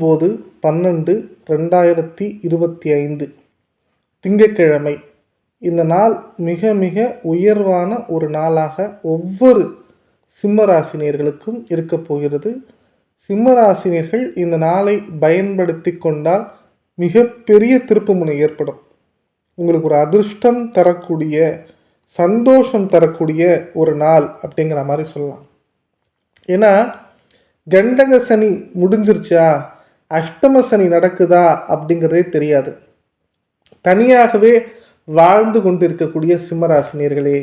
ஒம்பது பன்னெண்டு ரெண்டாயிரத்தி இருபத்தி ஐந்து. திங்கட்கிழமை. இந்த நாள் மிக மிக உயர்வான ஒரு நாளாக ஒவ்வொரு சிம்மராசினியர்களுக்கும் இருக்கப் போகிறது. சிம்மராசினியர்கள் இந்த நாளை பயன்படுத்தி கொண்டால் மிகப்பெரிய திருப்புமுனை ஏற்படும். உங்களுக்கு ஒரு அதிர்ஷ்டம் தரக்கூடிய சந்தோஷம் தரக்கூடிய ஒரு நாள் அப்படிங்கிற மாதிரி சொல்லலாம். ஏன்னா கண்டக சனி முடிஞ்சிருச்சா? அஷ்டம சனி நடக்குதா அப்படிங்கிறதே தெரியாது. தனியாகவே வாழ்ந்து கொண்டு இருக்கக்கூடிய சிம்மராசினியர்களே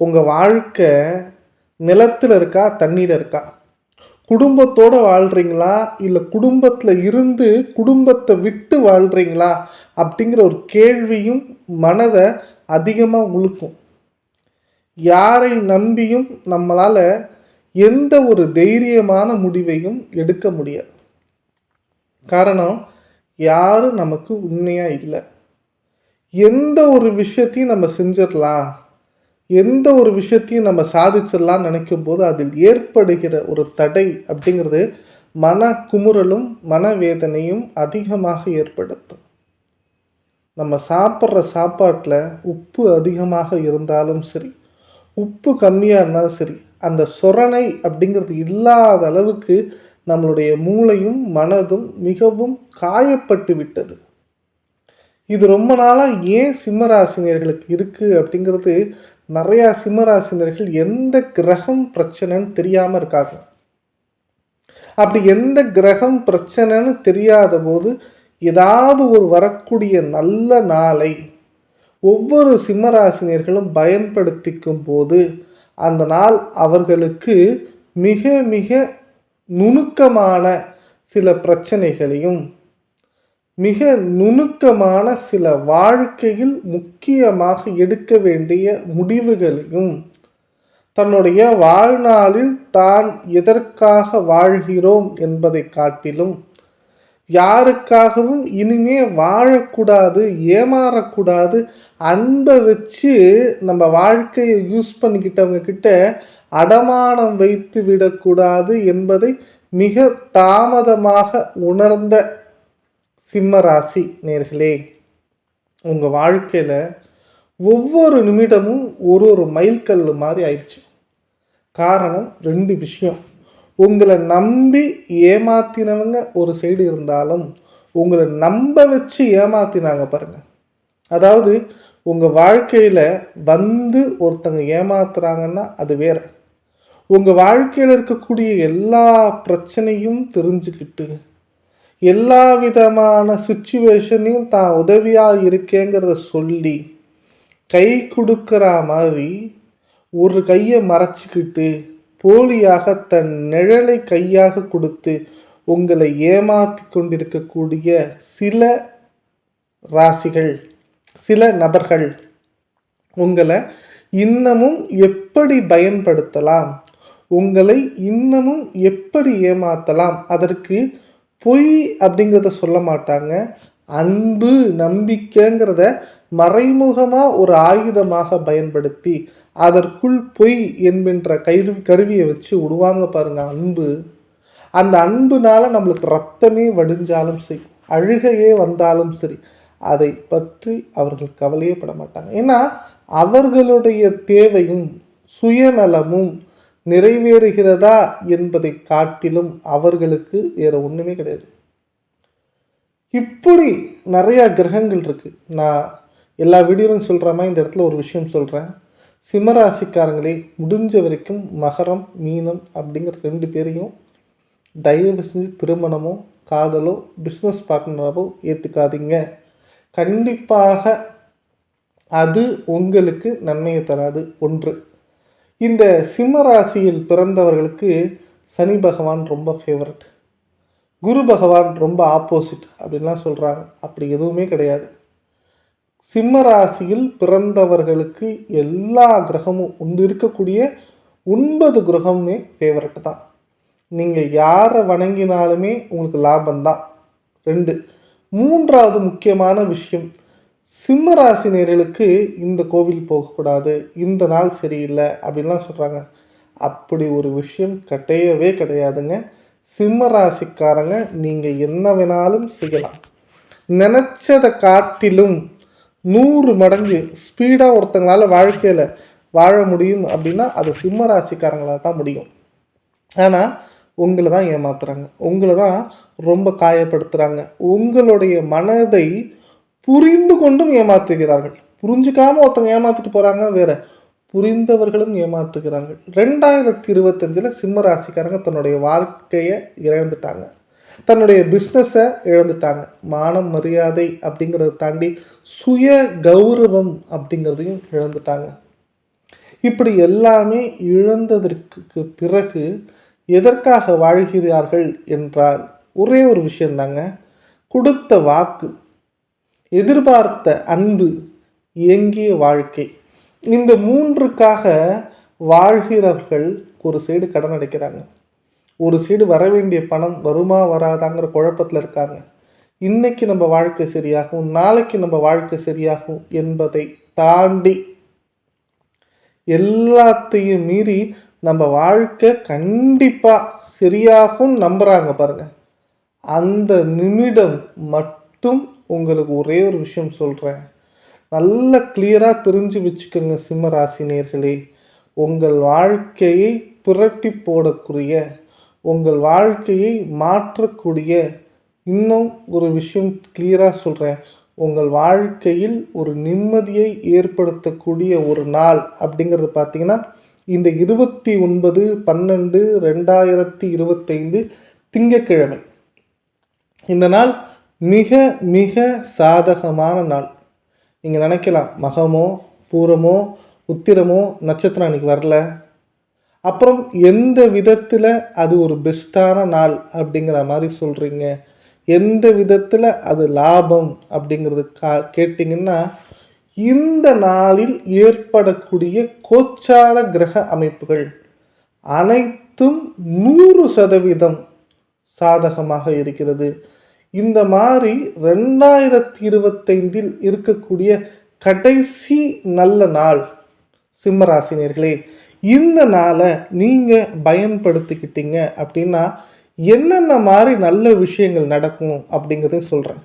உங்கள் வாழ்க்கை நிலத்தில் இருக்கா தண்ணீர் இருக்கா? குடும்பத்தோடு வாழ்கிறீங்களா இல்லை குடும்பத்தில் இருந்து குடும்பத்தை விட்டு வாழ்கிறீங்களா அப்படிங்கிற ஒரு கேள்வியும் மனதை அதிகமாக உழுக்கும் யாரை நம்பியும் நம்மளால் எந்த ஒரு தைரியமான முடிவையும் எடுக்க முடியாது. காரணம் யாரும் நமக்கு உண்மையாக இல்லை. எந்த ஒரு விஷயத்தையும் நம்ம செஞ்சிடலாம். எந்த ஒரு விஷயத்தையும் நம்ம சாதிச்சிடலாம்னு நினைக்கும் போது அதில் ஏற்படுகிற ஒரு தடை அப்படிங்கிறது மன குமுறலும் மனவேதனையும் அதிகமாக ஏற்படுத்தும். நம்ம சாப்பிட்ற சாப்பாட்டில் உப்பு அதிகமாக இருந்தாலும் சரி உப்பு கம்மியாக இருந்தாலும் சரி அந்த சொரணை அப்படிங்கிறது இல்லாத அளவுக்கு நம்மளுடைய மூளையும் மனதும் மிகவும் காயப்பட்டு விட்டது. இது ரொம்ப நாளாக ஏன் சிம்மராசினியர்களுக்கு இருக்குது அப்படிங்கிறது நிறையா சிம்மராசினியர்கள் எந்த கிரகம் பிரச்சனைன்னு தெரியாமல் இருக்காங்க. அப்படி எந்த கிரகம் பிரச்சனைன்னு தெரியாத போது ஏதாவது ஒரு வரக்கூடிய நல்ல நாளை ஒவ்வொரு சிம்மராசினியர்களும் பயன்படுத்திக்கும் போது அந்த நாள் அவர்களுக்கு மிக மிக நுணுக்கமான சில பிரச்சனைகளையும் மிக நுணுக்கமான சில வாழ்க்கையில் முக்கியமாக எடுக்க வேண்டிய முடிவுகளையும் தன்னுடைய வாழ்நாளில் தான் எதற்காக வாழ்கிறோம் என்பதை காட்டிலும் யாருக்காகவும் இனிமே வாழக்கூடாது ஏமாறக்கூடாது அன்பை வச்சு நம்ம வாழ்க்கையை யூஸ் பண்ணிக்கிட்டவங்க கிட்ட அடமானம் வைத்து விடக்கூடாது என்பதை மிக தாமதமாக உணர்ந்த சிம்மராசி நேர்களே உங்கள் வாழ்க்கையில் ஒவ்வொரு நிமிடமும் ஒரு ஒரு மைல்கல் மாதிரி ஆயிடுச்சு. காரணம் ரெண்டு விஷயம். உங்களை நம்பி ஏமாத்தினவங்க ஒரு சைடு இருந்தாலும் உங்களை நம்ப வச்சு ஏமாத்தினாங்க பாருங்கள் அதாவது உங்கள் வாழ்க்கையில் வந்து ஒருத்தங்க ஏமாத்துறாங்கன்னா அது வேறு. உங்கள் வாழ்க்கையில் இருக்கக்கூடிய எல்லா பிரச்சனையும் தெரிஞ்சுக்கிட்டு எல்லா விதமான சுச்சுவேஷனையும் தான் உதவியாக இருக்கேங்கிறத சொல்லி கை கொடுக்குற மாதிரி ஒரு கையை மறைச்சிக்கிட்டு போலியாக தன் நிழலை கையாக கொடுத்து உங்களை ஏமாற்றி கொண்டிருக்கக்கூடிய சில ராசிகள் சில நபர்கள் உங்களை இன்னமும் எப்படி பயன்படுத்தலாம்? உங்களை இன்னமும் எப்படி ஏமாற்றலாம் அதற்கு பொய் அப்படிங்கிறத சொல்ல மாட்டாங்க. அன்பு நம்பிக்கைங்கிறத மறைமுகமாக ஒரு ஆயுதமாக பயன்படுத்தி அதற்குள் பொய் என்கின்ற கரு கருவியை வச்சு விடுவாங்க பாருங்க அன்பு. அந்த அன்புனால நம்மளுக்கு ரத்தமே வடிஞ்சாலும் சரி அழுகையே வந்தாலும் சரி அதை பற்றி அவர்கள் கவலையே பட மாட்டாங்க. ஏன்னா அவர்களுடைய தேவையும் சுயநலமும் நிறைவேறுகிறதா என்பதை காட்டிலும் அவர்களுக்கு வேறு ஒன்றுமே கிடையாது. இப்படி நிறையா கிரகங்கள் இருக்குது நான் எல்லா வீடியோலையும் சொல்கிற மாதிரி இந்த இடத்துல ஒரு விஷயம் சொல்கிறேன் சிம்மராசிக்காரங்களே முடிஞ்ச வரைக்கும் மகரம் மீனம் அப்படிங்கிற ரெண்டு பேரையும் தயவு செஞ்சு திருமணமோ காதலோ பிஸ்னஸ் பார்ட்னராகவோ ஏற்றுக்காதீங்க கண்டிப்பாக அது உங்களுக்கு நன்மையை தராது. ஒன்று இந்த சிம்ம ராசியில் பிறந்தவர்களுக்கு சனி பகவான் ரொம்ப ஃபேவரட் குரு பகவான் ரொம்ப ஆப்போசிட் அப்படின்லாம் சொல்கிறாங்க அப்படி எதுவுமே கிடையாது. சிம்ம ராசியில் பிறந்தவர்களுக்கு எல்லா கிரகமும் உண்டு இருக்கக்கூடிய ஒன்பது கிரகமுமே ஃபேவரட் தான். நீங்கள் யாரை வணங்கினாலுமே உங்களுக்கு லாபம்தான் ரெண்டு மூன்றாவது முக்கியமான விஷயம் சிம்ம ராசினியர்களுக்கு இந்த கோவில் போகக்கூடாது இந்த நாள் சரியில்லை அப்படின்லாம் சொல்கிறாங்க அப்படி ஒரு விஷயம் கிடையவே கிடையாதுங்க. சிம்ம ராசிக்காரங்க நீங்கள் என்ன வேணாலும் செய்யலாம். நினச்சதை காட்டிலும் நூறு மடங்கு ஸ்பீடாக ஒருத்தங்களால் வாழ்க்கையில் வாழ முடியும் அப்படின்னா அது சிம்ம ராசிக்காரங்களால் தான் முடியும். ஆனால் உங்களை தான் ஏமாத்துறாங்க. உங்களை தான் ரொம்ப காயப்படுத்துகிறாங்க உங்களுடைய மனதை புரிந்து கொண்டும் ஏமாற்றுகிறார்கள். புரிஞ்சுக்காம ஒருத்தங்க ஏமாத்திட்டு போகிறாங்க வேற. புரிந்தவர்களும் ஏமாற்றுகிறார்கள். ரெண்டாயிரத்தி இருபத்தஞ்சில் சிம்ம ராசிக்காரங்க தன்னுடைய வாழ்க்கையை இழந்துட்டாங்க. தன்னுடைய பிஸ்னஸை இழந்துட்டாங்க. மானம் மரியாதை அப்படிங்கிறத தாண்டி சுய கௌரவம் அப்படிங்கிறதையும் இழந்துட்டாங்க. இப்படி எல்லாமே இழந்ததற்கு பிறகு எதற்காக வாழ்கிறார்கள் என்றால் ஒரே ஒரு விஷயந்தாங்க. கொடுத்த வாக்கு. எதிர்பார்த்த அன்பு இயங்கிய வாழ்க்கை. இந்த மூன்றுக்காக வாழ்கிறவர்கள் ஒரு சைடு கடன் அடைக்கிறாங்க. ஒரு சைடு வர வேண்டிய பணம் வருமா வராதாங்கிற குழப்பத்தில் இருக்காங்க. இன்னைக்கு நம்ம வாழ்க்கை சரியாகும் நாளைக்கு நம்ம வாழ்க்கை சரியாகும் என்பதை தாண்டி எல்லாத்தையும் மீறி நம்ம வாழ்க்கை கண்டிப்பாக சரியாகும் நம்புகிறாங்க பாருங்கள் அந்த நிமிடம் மட்டும் உங்களுக்கு ஒரே ஒரு விஷயம் சொல்கிறேன் நல்ல கிளியராக தெரிஞ்சு வச்சுக்கோங்க சிம்ம ராசினியர்களே உங்கள் வாழ்க்கையை புரட்டி போடக்கூடிய உங்கள் வாழ்க்கையை மாற்றக்கூடிய இன்னும் ஒரு விஷயம் கிளியராக சொல்கிறேன் உங்கள் வாழ்க்கையில் ஒரு நிம்மதியை ஏற்படுத்தக்கூடிய ஒரு நாள் அப்படிங்கிறது பார்த்தீங்கன்னா இந்த இருபத்தி ஒன்பது பன்னெண்டு ரெண்டாயிரத்தி இருபத்தைந்து திங்கக்கிழமை இந்த நாள் மிக மிக சாதகமான நாள். நீங்கள் நினைக்கலாம் மகமோ பூரமோ உத்திரமோ நட்சத்திரம் அன்றைக்கி வரல. அப்புறம் எந்த விதத்தில் அது ஒரு பெஸ்ட்டான நாள் அப்படிங்கிற மாதிரி சொல்கிறீங்க எந்த விதத்தில் அது லாபம் அப்படிங்கிறது கா கேட்டிங்கன்னா இந்த நாளில் ஏற்படக்கூடிய கோச்சார கிரக அமைப்புகள் அனைத்தும் நூறு சதவீதம் சாதகமாக இருக்கிறது. இந்த மாதிரி ரெண்டாயிரத்தி இருபத்தைந்தில் இருக்கக்கூடிய கடைசி நல்ல நாள் சிம்மராசினியர்களே இந்த நாளை நீங்கள் பயன்படுத்திக்கிட்டீங்க அப்படின்னா என்னென்ன மாதிரி நல்ல விஷயங்கள் நடக்கும் அப்படிங்கிறத சொல்கிறேன்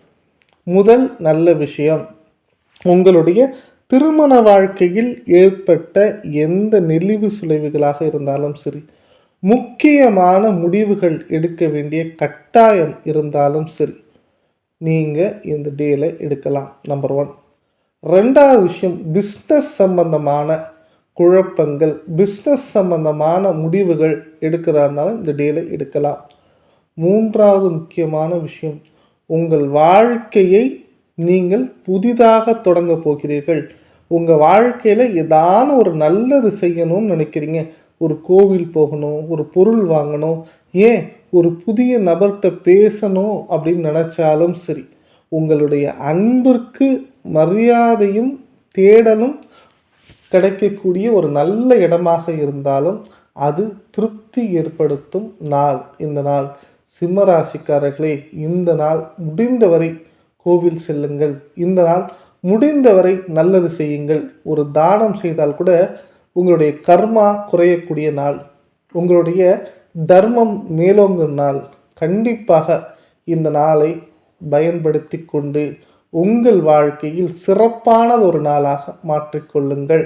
முதல் நல்ல விஷயம் உங்களுடைய திருமண வாழ்க்கையில் ஏற்பட்ட எந்த நெளிவு சுளைவுகளாக இருந்தாலும் சரி முக்கியமான முடிவுகள் எடுக்க வேண்டிய கட்டாயம் இருந்தாலும் சரி நீங்கள் இந்த டேல எடுக்கலாம். நம்பர் ஒன் ரெண்டாவது விஷயம் பிஸ்னஸ் சம்பந்தமான குழப்பங்கள் பிஸ்னஸ் சம்பந்தமான முடிவுகள் எடுக்கிறதா இருந்தாலும் இந்த டேல எடுக்கலாம். மூன்றாவது முக்கியமான விஷயம் உங்கள் வாழ்க்கையை நீங்கள் புதிதாக தொடங்க போகிறீர்கள். உங்கள் வாழ்க்கையில் ஏதான ஒரு நல்லது செய்யணும்னு நினைக்கிறீங்க. ஒரு கோவில் போகணும் ஒரு பொருள் வாங்கணும். ஏன்? ஒரு புதிய நபர்கிட்ட பேசணும் அப்படின்னு நினச்சாலும் சரி உங்களுடைய அன்பிற்கு மரியாதையும் தேடலும் கிடைக்கக்கூடிய ஒரு நல்ல இடமாக இருந்தாலும் அது திருப்தி ஏற்படுத்தும் நாள். இந்த நாள் சிம்மராசிக்காரர்களே இந்த நாள் முடிந்தவரை கோவில் செல்லுங்கள். இந்த நாள் முடிந்தவரை நல்லது செய்யுங்கள். ஒரு தானம் செய்தால் கூட உங்களுடைய கர்மா குறையக்கூடிய நாள். உங்களுடைய தர்மம் மேலோங்கும் நாள் கண்டிப்பாக இந்த நாளை பயன்படுத்தி கொண்டு உங்கள் வாழ்க்கையில் சிறப்பானது ஒரு நாளாக மாற்றிக்கொள்ளுங்கள்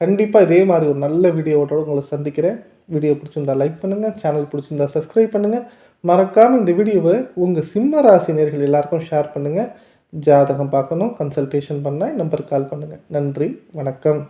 கண்டிப்பாக இதே மாதிரி ஒரு நல்ல வீடியோவோட உங்களை சந்திக்கிறேன். வீடியோ பிடிச்சிருந்தா லைக் பண்ணுங்கள் சேனல் பிடிச்சிருந்தா சப்ஸ்கிரைப் பண்ணுங்கள் மறக்காமல் இந்த வீடியோவை உங்கள் சிம்ம ராசினியர்கள் எல்லாருக்கும் ஷேர் பண்ணுங்கள் ஜாதகம் பார்க்கணும் கன்சல்டேஷன் பண்ணால் நம்பருக்கு கால் பண்ணுங்கள் நன்றி வணக்கம்.